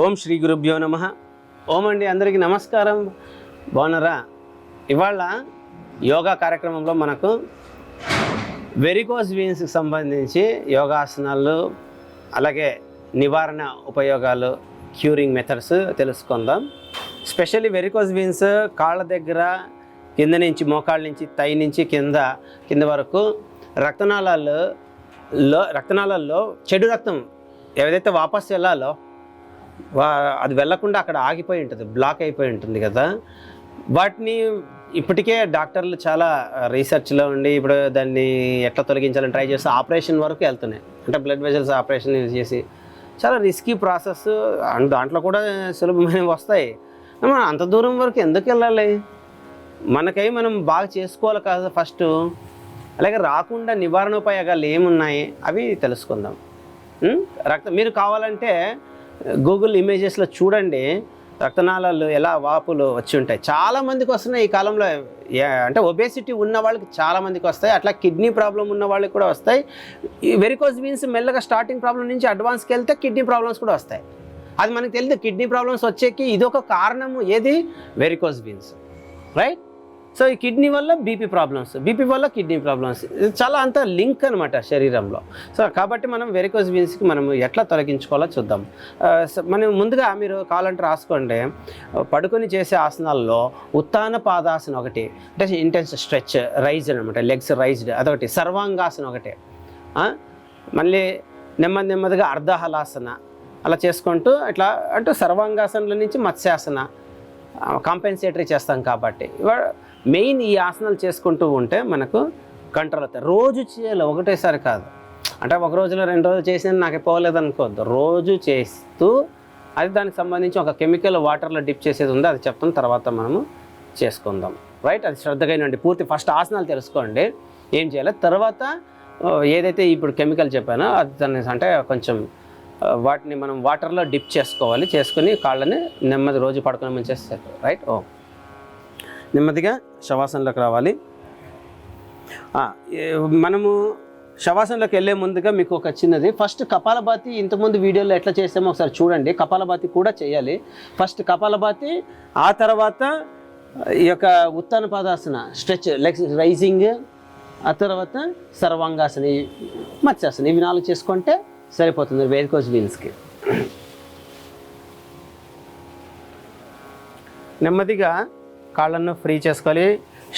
ఓం శ్రీ గురుభ్యో నమ. ఓం అండి అందరికీ నమస్కారం. బాగున్నారా? ఇవాళ యోగా కార్యక్రమంలో మనకు వెరికోస్ వీన్స్కి సంబంధించి యోగాసనాలు అలాగే నివారణ ఉపయోగాలు క్యూరింగ్ మెథడ్స్ తెలుసుకుందాం. స్పెషల్లీ వెరికోస్ వీన్స్ కాళ్ళ దగ్గర కింద నుంచి మోకాళ్ళ నుంచి తై నుంచి కింద కింద వరకు రక్తనాళాలు లో రక్తనాళాల్లో చెడు రక్తం ఏదైతే వాపస్ వెళ్ళాలో అది వెళ్ళకుండా అక్కడ ఆగిపోయి ఉంటుంది బ్లాక్ అయిపోయి ఉంటుంది కదా. వాటిని ఇప్పటికే డాక్టర్లు చాలా రీసెర్చ్లో ఉండి ఇప్పుడు దాన్ని ఎట్లా తొలగించాలని ట్రై చేస్తే ఆపరేషన్ వరకు వెళ్తున్నాయి. అంటే బ్లడ్ వెజల్స్ ఆపరేషన్ యూజ్ చేసి చాలా రిస్కీ ప్రాసెస్. అండ్ దాంట్లో కూడా సులభమైనవి వస్తాయి. మనం అంత దూరం వరకు ఎందుకు వెళ్ళాలి? మనకై మనం బాగా చేసుకోవాలి కాదు ఫస్ట్. అలాగే రాకుండా నివారణ ఉపాయాలు ఏమున్నాయి? అవి తెలుసుకుందాం. రక్తం రక్త మీరు కావాలంటే గూగుల్ ఇమేజెస్లో చూడండి రక్తనాళాలు ఎలా వాపులు వచ్చి ఉంటాయి. చాలా మందికి వస్తున్నాయి ఈ కాలంలో. అంటే ఒబేసిటీ ఉన్న వాళ్ళకి చాలామందికి వస్తాయి. అట్లా కిడ్నీ ప్రాబ్లం ఉన్న వాళ్ళకి కూడా వస్తాయి. వెరికోజ్ మీన్స్ మెల్లగా స్టార్టింగ్ ప్రాబ్లం నుంచి అడ్వాన్స్కి వెళ్తే కిడ్నీ ప్రాబ్లమ్స్ కూడా వస్తాయి. అది మనకు తెలియదు కిడ్నీ ప్రాబ్లమ్స్ వచ్చేకి ఇదొక కారణము ఏది? వెరికోజ్ బీన్స్ రైట్ సో ఈ కిడ్నీ వల్ల బీపీ ప్రాబ్లమ్స్ బీపీ వల్ల కిడ్నీ ప్రాబ్లమ్స్. ఇది చాలా అంత లింక్ అనమాట శరీరంలో. సో కాబట్టి మనం వెరికోజ్ వీన్స్కి మనం ఎట్లా తొలగించుకోవాలో చూద్దాం. మనం ముందుగా మీరు కావాలంటే రాసుకోండి. పడుకొని చేసే ఆసనాల్లో ఉత్తాన పాదాసన ఒకటి అంటే ఇంటెన్స్ స్ట్రెచ్ రైజ్ అనమాట లెగ్స్ రైజ్డ్ అదొకటి సర్వాంగాసన ఒకటి. మళ్ళీ నెమ్మది నెమ్మదిగా అర్ధహలాసన. అలా చేసుకుంటూ ఇట్లా అంటూ సర్వాంగాసనల నుంచి మత్స్యాసన కాంపెన్సేటరీ చేస్తాం కాబట్టి. మెయిన్ ఈ ఆసనాలు చేసుకుంటూ ఉంటే మనకు కంట్రోల్ అవుతాయి. రోజు చేయాలి ఒకటేసారి కాదు. అంటే ఒక రోజులో రెండు రోజులు చేసినా నాకు పోలేదు అనుకోవద్దు. రోజు చేస్తూ అది దానికి సంబంధించి ఒక కెమికల్ వాటర్లో డిప్ చేసేది ఉంది అది చెప్తాం తర్వాత మనము చేసుకుందాం. రైట్? అది శ్రద్ధగా వినండి. పూర్తి ఫస్ట్ ఆసనాలు తెలుసుకోండి. ఏం చేయాలి? తర్వాత ఏదైతే ఇప్పుడు కెమికల్ చెప్పానో అది దాన్ని అంటే కొంచెం వాటిని మనం వాటర్లో డిప్ చేసుకోవాలి. చేసుకుని కాళ్ళని నెమ్మది రోజు పడుకునే ముంచేస్తారు రైట్? ఓ. నెమ్మదిగా శవాసనలోకి రావాలి. మనము శవాసనలోకి వెళ్ళే ముందుగా మీకు ఒక చిన్నది. ఫస్ట్ కపాలభాతి ఇంతకుముందు వీడియోలో ఎట్లా చేసామో ఒకసారి చూడండి. కపాలభాతి కూడా చేయాలి. ఫస్ట్ కపాలభాతి ఆ తర్వాత ఈ యొక్క Uttana Padasana stretch legs raising ఆ తర్వాత సర్వాంగాసన ఈ మత్స్యాసన ఇవి నాలుగు చేసుకుంటే సరిపోతుంది వేరికోజ్ వీల్స్కి. నెమ్మదిగా కాళ్ళను ఫ్రీ చేసుకోవాలి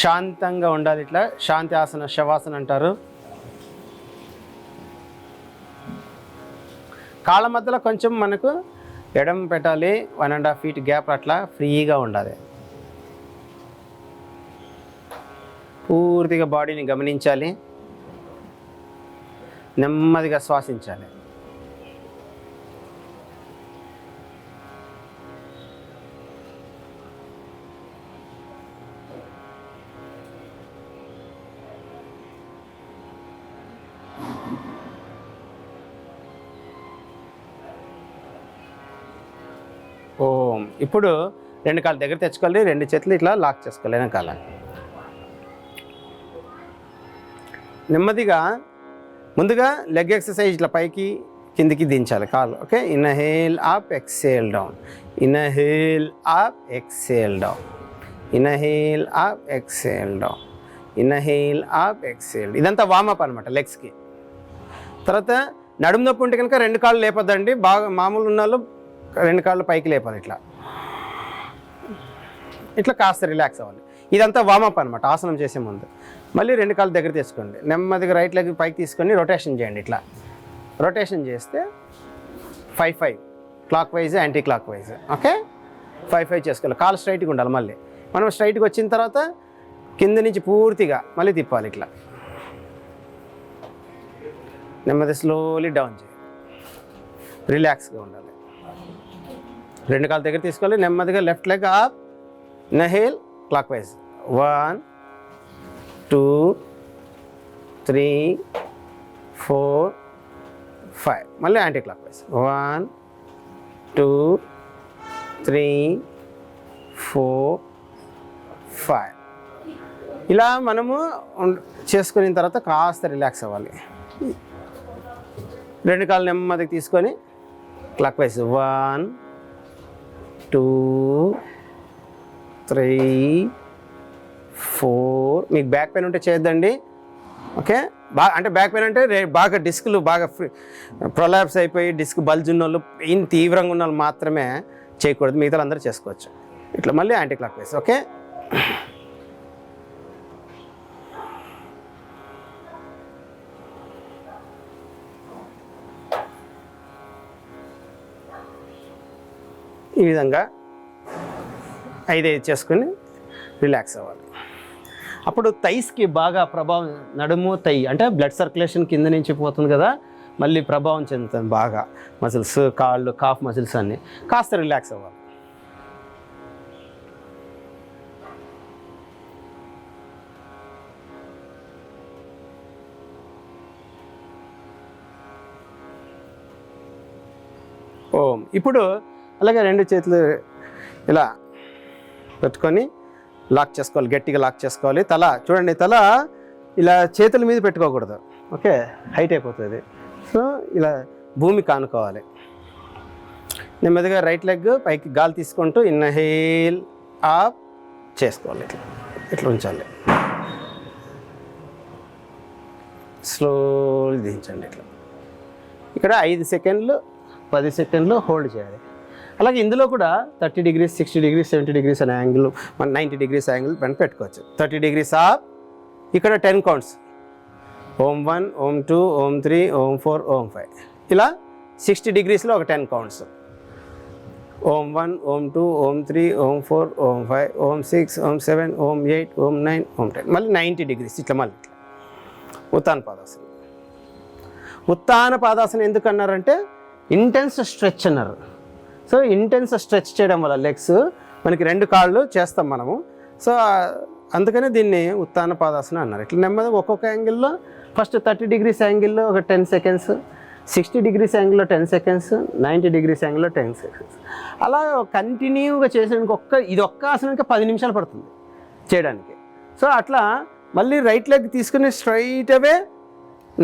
శాంతంగా ఉండాలి ఇట్లా. శాంతి ఆసన శవాసన అంటారు. కాళ్ళ మధ్యలో కొంచెం మనకు ఎడం పెట్టాలి. One and half feet gap అట్లా ఫ్రీగా ఉండాలి. పూర్తిగా బాడీని గమనించాలి. నెమ్మదిగా శ్వాసించాలి. ఓం ఇప్పుడు రెండు కాళ్ళు దగ్గర తెచ్చుకోవాలి రెండు చేతులు ఇట్లా లాక్ చేసుకోవాలి వెనకాల. నెమ్మదిగా ముందుగా లెగ్ ఎక్సర్సైజ్ ఇట్లా పైకి కిందికి దించాలి కాలు okay inhale up exhale down inhale up exhale down inhale up exhale down inhale up exhale ఇదంతా వామప్ అనమాట లెగ్స్కి తర్వాత నడుము నొప్పి ఉంటే కనుక రెండు కాళ్ళు లేపొద్దండి. బాగా మామూలు ఉన్న వాళ్ళు రెండు కాళ్ళు పైకి లేపాలి ఇట్లా. ఇట్లా కాస్త రిలాక్స్ అవ్వాలి. ఇదంతా వామప్ అనమాట ఆసనం చేసే ముందు. మళ్ళీ రెండు కాళ్ళు దగ్గర తీసుకోండి. నెమ్మదిగా రైట్ లెగ్ పైకి తీసుకొని రొటేషన్ చేయండి ఇట్లా. రొటేషన్ చేస్తే five five clockwise anti clockwise okay five five చేసుకోవాలి. కాలు స్ట్రైట్గా ఉండాలి మళ్ళీ. మనం స్ట్రైట్గా వచ్చిన తర్వాత కింద నుంచి పూర్తిగా మళ్ళీ తిప్పాలి ఇట్లా. నెమ్మది స్లోలీ డౌన్ చేయాలి రిలాక్స్గా ఉండాలి. రెండు కాళ్ళ దగ్గర తీసుకోవాలి. నెమ్మదిగా left leg up inhale clockwise one two three four five మళ్ళీ anti clockwise one two three four five ఇలా మనము చేసుకున్న తర్వాత కాస్త రిలాక్స్ అవ్వాలి. రెండు కాళ్ళు నెమ్మదికి తీసుకొని clockwise one two three four. మీకు బ్యాక్ పెయిన్ ఉంటే చేయొద్దండి. ఓకే? బాగా అంటే బ్యాక్ పెయిన్ అంటే రే బాగా డిస్క్లు బాగా ప్రొలాప్స్ అయిపోయి డిస్క్ బల్జ్ ఉన్న వాళ్ళు పెయిన్ తీవ్రంగా ఉన్న వాళ్ళు మాత్రమే చేయకూడదు. మిగతా అందరూ చేసుకోవచ్చు. ఇట్లా మళ్ళీ యాంటీ క్లాక్ వైస్ ఓకే? ఈ విధంగా ఐదైదు చేసుకుని రిలాక్స్ అవ్వాలి. అప్పుడు థైస్కి బాగా ప్రభావం నడుము తై అంటే బ్లడ్ సర్క్యులేషన్ కింద నుంచి పోతుంది కదా మళ్ళీ ప్రభావం చెందుతుంది బాగా. మసిల్స్ కాళ్ళు కాఫ్ మసిల్స్ అన్నీ. కాస్త రిలాక్స్ అవ్వాలి. ఓం. ఇప్పుడు అలాగే రెండు చేతులు ఇలా పెట్టుకొని లాక్ చేసుకోవాలి గట్టిగా లాక్ చేసుకోవాలి. తల చూడండి తల ఇలా చేతుల మీద పెట్టుకోకూడదు. ఓకే? హైట్ అయిపోతుంది. సో ఇలా భూమి కానుకోవాలి. నెమ్మదిగా రైట్ లెగ్ పైకి గాలి తీసుకుంటూ ఇన్హేల్ ఆప్ చేసుకోవాలి. ఇట్లా ఇట్లా ఉంచాలి. స్లో దించండి ఇట్లా. ఇక్కడ ఐదు సెకండ్లు పది సెకండ్లు హోల్డ్ చేయాలి. అలాగే ఇందులో కూడా thirty degrees sixty degrees seventy degrees అనే యాంగిల్ మన నైంటీ డిగ్రీస్ యాంగిల్ పైన పెట్టుకోవచ్చు. థర్టీ డిగ్రీస్ ఆఫ్ ఇక్కడ టెన్ కౌంట్స్ ఓం వన్ ఓం టూ ఓం త్రీ ఓం ఫోర్ ఓం ఫైవ్. ఇలా సిక్స్టీ డిగ్రీస్లో ఒక టెన్ కౌంట్స్ ఓం వన్ ఓం టూ ఓం త్రీ ఓం ఫోర్ ఓం ఫైవ్ ఓం సిక్స్ ఓం సెవెన్ ఓం ఎయిట్ ఓం నైన్ ఓం టెన్. మళ్ళీ నైంటీ డిగ్రీస్ ఇట్లా మళ్ళీ ఇట్లా. ఉత్తాన పాదాసనం. ఉత్తాన పాదాసనం ఎందుకు అన్నారంటే ఇంటెన్స్ స్ట్రెచ్ అన్నారు. సో ఇంటెన్స్ స్ట్రెచ్ చేయడం వల్ల లెగ్స్ మనకి రెండు కాళ్ళు చేస్తాం మనము. సో అందుకనే దీన్ని ఉత్తాన పాదాసన అన్నారు. ఇట్లా నెమ్మదిగా ఒక్కొక్క యాంగిల్లో ఫస్ట్ థర్టీ డిగ్రీస్ యాంగిల్లో ఒక టెన్ సెకండ్స్ సిక్స్టీ డిగ్రీస్ యాంగిల్లో టెన్ సెకండ్స్ నైంటీ డిగ్రీస్ యాంగిల్లో టెన్ సెకండ్స్ అలా కంటిన్యూగా చేసేందుకు ఒక్క ఇది ఒక్క ఆసనానికి పది నిమిషాలు పడుతుంది చేయడానికి. సో అట్లా మళ్ళీ రైట్ లెగ్ తీసుకుని స్ట్రైట్ అవే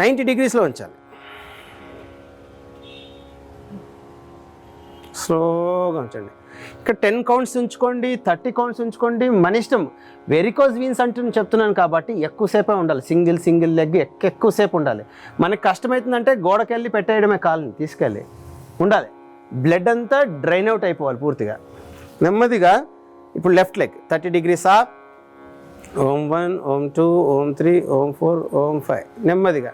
నైంటీ డిగ్రీస్లో ఉంచాలి. స్లోగా ఉంచండి. ఇక్కడ టెన్ కౌంట్స్ ఉంచుకోండి థర్టీ కౌంట్స్ ఉంచుకోండి. మన ఇష్టం వెరికోజ్ వీన్స్ అంటూ నేను చెప్తున్నాను కాబట్టి ఎక్కువసేపే ఉండాలి. సింగిల్ సింగిల్ లెగ్ ఎక్క ఎక్కువసేపు ఉండాలి. మనకి కష్టమవుతుందంటే గోడకెళ్ళి పెట్టేయడమే కాలని తీసుకెళ్ళి. ఉండాలి. బ్లడ్ అంతా డ్రైన్ అవుట్ అయిపోవాలి పూర్తిగా. నెమ్మదిగా ఇప్పుడు left leg thirty degrees up ఓం వన్ ఓం టూ ఓం త్రీ ఓం ఫోర్ ఓం ఫైవ్. నెమ్మదిగా.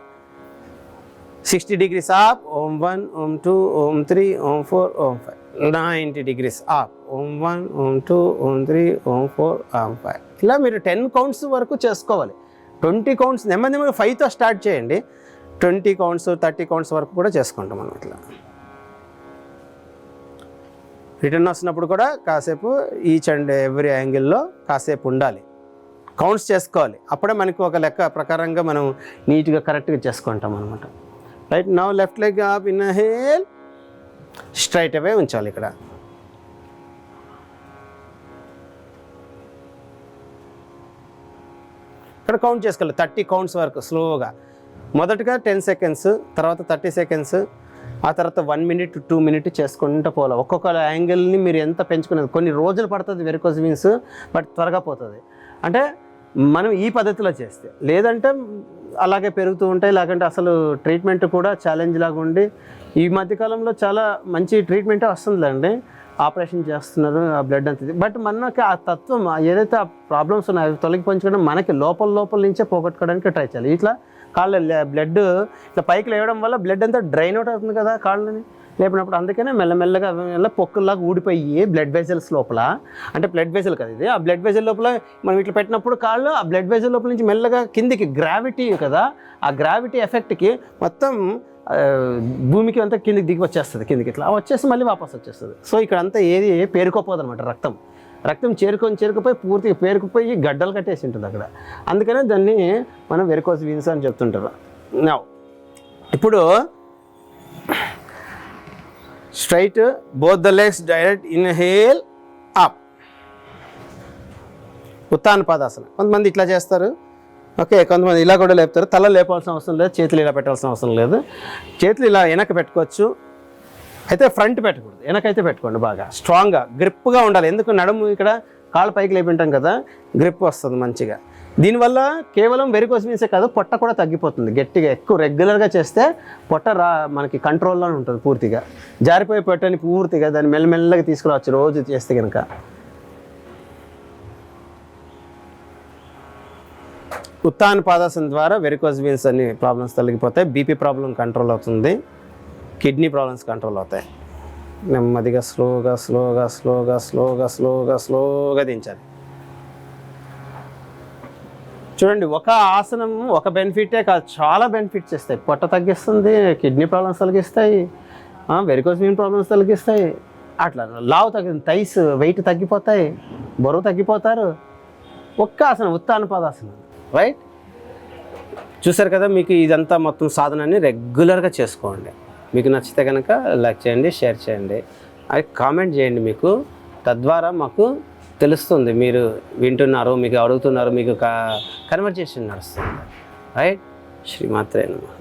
సిక్స్టీ డిగ్రీస్ ఆప్ ఓం వన్ ఓం టూ ఓం త్రీ ఓం ఫోర్ ఓం ఫైవ్. నైంటీ డిగ్రీస్ ఆప్ ఓం వన్ ఓం టూ ఓం త్రీ ఓం ఫోర్ ఓం ఫైవ్. ఇలా మీరు టెన్ కౌంట్స్ వరకు చేసుకోవాలి. ట్వంటీ కౌంట్స్ నెమ్మది నెమ్మది ఫైవ్తో స్టార్ట్ చేయండి. ట్వంటీ కౌంట్స్ థర్టీ కౌంట్స్ వరకు కూడా చేసుకుంటాం మనం ఇట్లా. రిటర్న్ వస్తున్నప్పుడు కూడా కాసేపు ఈచ్ అండ్ ఎవ్రీ యాంగిల్లో కాసేపు ఉండాలి. కౌంట్స్ చేసుకోవాలి. అప్పుడే మనకు ఒక లెక్క ప్రకారంగా మనం నీట్గా కరెక్ట్గా చేసుకుంటాం అనమాట right now left leg off inhale straight away ఉంచాలి ఇక్కడ. ఇక్కడ కౌంట్ చేసుకోవాలి. థర్టీ కౌంట్స్ వరకు స్లోగా మొదటగా టెన్ సెకండ్స్ తర్వాత థర్టీ సెకండ్స్ ఆ తర్వాత వన్ మినిట్ టూ మినిట్ చేసుకుంటూ పోవాలి. ఒక్కొక్క యాంగిల్ని మీరు ఎంత పెంచుకునేది? కొన్ని రోజులు పడుతుంది వెరికోజ్ మీన్స్ బట్ త్వరగా పోతుంది. అంటే మనం ఈ పద్ధతిలో చేస్తే. లేదంటే అలాగే పెరుగుతూ ఉంటాయి లేకంటే అసలు ట్రీట్మెంట్ కూడా ఛాలెంజ్ లాగా ఉండి ఈ మధ్యకాలంలో చాలా మంచి ట్రీట్మెంటే వస్తుందండి ఆపరేషన్ చేస్తున్నారు ఆ బ్లడ్ అంత బట్ మనకి ఆ తత్వం ఏదైతే ఆ ప్రాబ్లమ్స్ ఉన్నాయో తొలగి తొలగిపోయించుకోవడం మనకి లోపల లోపల నుంచే పోగొట్టుకోవడానికి ట్రై చేయాలి. ఇట్లా కాళ్ళ బ్లడ్ ఇట్లా పైకి లేవడం వల్ల బ్లడ్ అంతా డ్రైన్ అవుట్ అవుతుంది కదా కాళ్ళని. లేపినప్పుడు అందుకనే మెల్లమెల్లగా మెల్ల పొక్కల్లాగా ఊడిపోయి బ్లడ్ వెజల్స్ లోపల అంటే బ్లడ్ వెజల్ కదా ఇది ఆ బ్లడ్ వెజల్ లోపల మనం ఇట్లా పెట్టినప్పుడు కాళ్ళు ఆ బ్లడ్ వెజల్ లోపల నుంచి మెల్లగా కిందికి గ్రావిటీ కదా ఆ గ్రావిటీ ఎఫెక్ట్కి మొత్తం భూమికి అంతా కిందికి దిగి వచ్చేస్తుంది కిందికి ఇట్లా. వచ్చేసి మళ్ళీ వాపస్ వచ్చేస్తుంది. సో ఇక్కడ అంతా ఏది పేరుకోపోదు అనమాట రక్తం. రక్తం చేరుకొని చేరుకుపోయి పూర్తిగా పేరుకుపోయి గడ్డలు కట్టేసి ఉంటుంది అక్కడ. అందుకనే దాన్ని మనం వెరుకోసి వీన్స్ అని చెప్తుంటారు. నా ఇప్పుడు straight both the legs direct inhale up ఉత్తాన పాదాసన. కొంతమంది ఇట్లా చేస్తారు. ఓకే కొంతమంది ఇలా కూడా లేపుతారు. తల లేపాల్సిన అవసరం లేదు చేతులు ఇలా పెట్టాల్సిన అవసరం లేదు. చేతులు ఇలా వెనక పెట్టుకోవచ్చు. అయితే ఫ్రంట్ పెట్టకూడదు. వెనకైతే పెట్టుకోండి బాగా. స్ట్రాంగ్గా గ్రిప్గా ఉండాలి. ఎందుకు నడుము ఇక్కడ కాళ్ళు పైకి లేపింటాం కదా గ్రిప్ వస్తుంది మంచిగా. దీనివల్ల కేవలం వెరికోస్ మీన్సే కాదు పొట్ట కూడా తగ్గిపోతుంది. గట్టిగా ఎక్కువ రెగ్యులర్గా చేస్తే పొట్ట రా మనకి కంట్రోల్లో ఉంటుంది పూర్తిగా. జారిపోయి పొట్టని పూర్తిగా దాన్ని మెల్లమెల్లగా తీసుకురావచ్చు రోజు చేస్తే కనుక ఉత్తాన పాదాసన ద్వారా వెరికోస్ వీన్స్ అన్ని ప్రాబ్లమ్స్ తొలగిపోతాయి. బీపీ ప్రాబ్లం కంట్రోల్ అవుతుంది. కిడ్నీ ప్రాబ్లమ్స్ కంట్రోల్ అవుతాయి. నెమ్మదిగా స్లోగా స్లోగా స్లోగా స్లోగా స్లోగా స్లోగా దించాలి. చూడండి ఒక ఆసనం ఒక బెనిఫిటే కాదు చాలా బెనిఫిట్స్ ఇస్తాయి పొట్ట తగ్గిస్తుంది కిడ్నీ ప్రాబ్లమ్స్ తగ్గిస్తాయి వెరికోస్ వీన్ ప్రాబ్లమ్స్ తగ్గిస్తాయి. అట్లా లావు తగ్గింది థైస్ వెయిట్ తగ్గిపోతాయి బరువు తగ్గిపోతారు. ఒక్క ఆసనం ఉత్తానుపాదాసనం రైట్ చూసారు కదా మీకు ఇదంతా మొత్తం సాధనాన్ని రెగ్యులర్గా చేసుకోండి. మీకు నచ్చితే కనుక లైక్ చేయండి షేర్ చేయండి. అది కామెంట్ చేయండి మీకు. తద్వారా మాకు తెలుస్తుంది మీరు వింటున్నారు మీకు అడుగుతున్నారు మీకు కన్వర్జేషన్ నడుస్తుంది. రైట్? శ్రీమాత్రేనమా